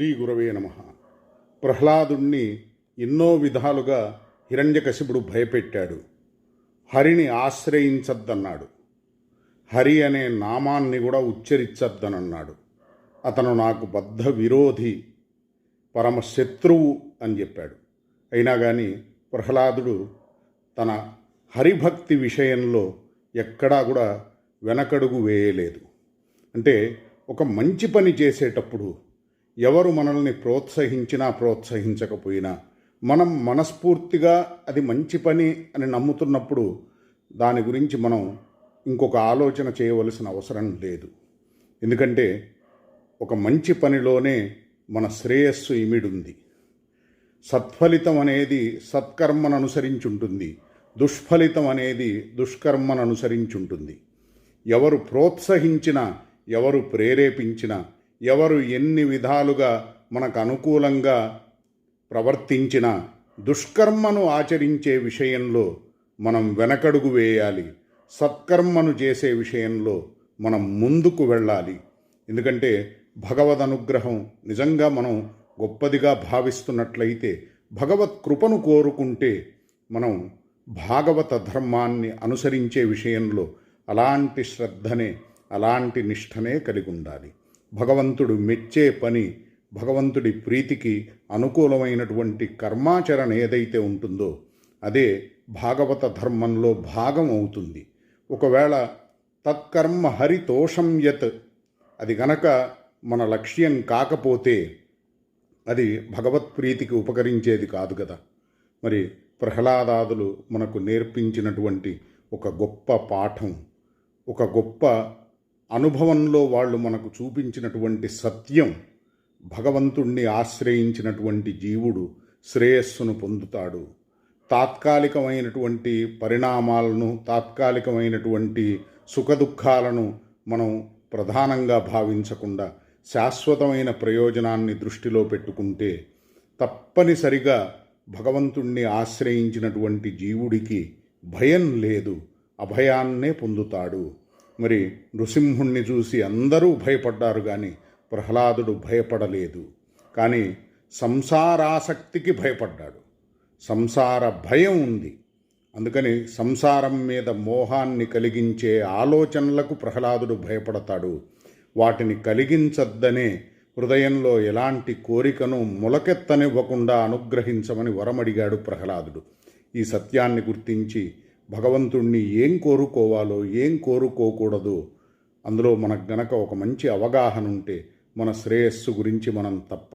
శ్రీ గురవే నమ. ప్రహ్లాదుణ్ణి ఎన్నో విధాలుగా హిరణ్యకశిపుడు భయపెట్టాడు. హరిని ఆశ్రయించద్దన్నాడు. హరి అనే నామాన్ని కూడా ఉచ్చరించద్దనన్నాడు. అతను నాకు బద్ధ విరోధి పరమ శత్రువు అని చెప్పాడు. అయినా కానీ ప్రహ్లాదుడు తన హరిభక్తి విషయంలో ఎక్కడా కూడా వెనకడుగు వేయలేదు. అంటే ఒక మంచి పని చేసేటప్పుడు ఎవరు మనల్ని ప్రోత్సహించినా ప్రోత్సహించకపోయినా మనం మనస్ఫూర్తిగా అది మంచి పని అని నమ్ముతున్నప్పుడు దాని గురించి మనం ఇంకొక ఆలోచన చేయవలసిన అవసరం లేదు. ఎందుకంటే ఒక మంచి పనిలోనే మన శ్రేయస్సు ఇమిడుంది. సత్ఫలితం అనేది సత్కర్మను అనుసరించి ఉంటుంది దుష్ఫలితం అనేది దుష్కర్మను అనుసరించి ఉంటుంది ఎవరు ప్రోత్సహించినా ఎవరు ప్రేరేపించినా ఎవరు ఎన్ని విధాలుగా మనకు అనుకూలంగా ప్రవర్తించిన దుష్కర్మను ఆచరించే విషయంలో మనం వెనకడుగు వేయాలి. సత్కర్మను చేసే విషయంలో మనం ముందుకు వెళ్ళాలి. ఎందుకంటే భగవద్ అనుగ్రహం నిజంగా మనం గొప్పదిగా భావిస్తున్నట్లయితే భగవత్ కృపను కోరుకుంటే మనం భాగవత ధర్మాన్ని అనుసరించే విషయంలో అలాంటి శ్రద్ధనే అలాంటి నిష్టనే కలిగి ఉండాలి భగవంతుడు మెచ్చే పని భగవంతుడి ప్రీతికి అనుకూలమైనటువంటి కర్మాచరణ ఏదైతే ఉంటుందో అదే భాగవత ధర్మంలో భాగం అవుతుంది. ఒకవేళ తత్కర్మ హరితోషం యత్ అది గనక మన లక్ష్యం కాకపోతే అది భగవత్ప్రీతికి ఉపకరించేది కాదు కదా. మరి ప్రహ్లాదాదులు మనకు నేర్పించినటువంటి ఒక గొప్ప పాఠం ఒక గొప్ప అనుభవంలో వాళ్ళు మనకు చూపించినటువంటి సత్యం భగవంతుణ్ణి ఆశ్రయించినటువంటి జీవుడు శ్రేయస్సును పొందుతాడు. తాత్కాలికమైనటువంటి పరిణామాలను తాత్కాలికమైనటువంటి సుఖదుఖాలను మనం ప్రధానంగా భావించకుండా శాశ్వతమైన ప్రయోజనాన్ని దృష్టిలో పెట్టుకుంటే తప్పనిసరిగా భగవంతుణ్ణి ఆశ్రయించినటువంటి జీవుడికి భయం లేదు అభయాన్నే పొందుతాడు. మరి నృసింహుణ్ణి చూసి అందరూ భయపడ్డారు కానీ ప్రహ్లాదుడు భయపడలేదు. కానీ సంసారాసక్తికి భయపడ్డాడు. సంసార భయం ఉంది. అందుకని సంసారం మీద మోహాన్ని కలిగించే ఆలోచనలకు ప్రహ్లాదుడు భయపడతాడు. వాటిని కలిగించద్దనే హృదయంలో ఎలాంటి కోరికను మొలకెత్తనివ్వకుండా అనుగ్రహించమని వరమడిగాడు ప్రహ్లాదుడు. ఈ సత్యాన్ని గుర్తించి భగవంతుణ్ణి ఏం కోరుకోవాలో ఏం కోరుకోకూడదో అందులో మనకు గనక ఒక మంచి అవగాహన ఉంటే మన శ్రేయస్సు గురించి మనం తప్ప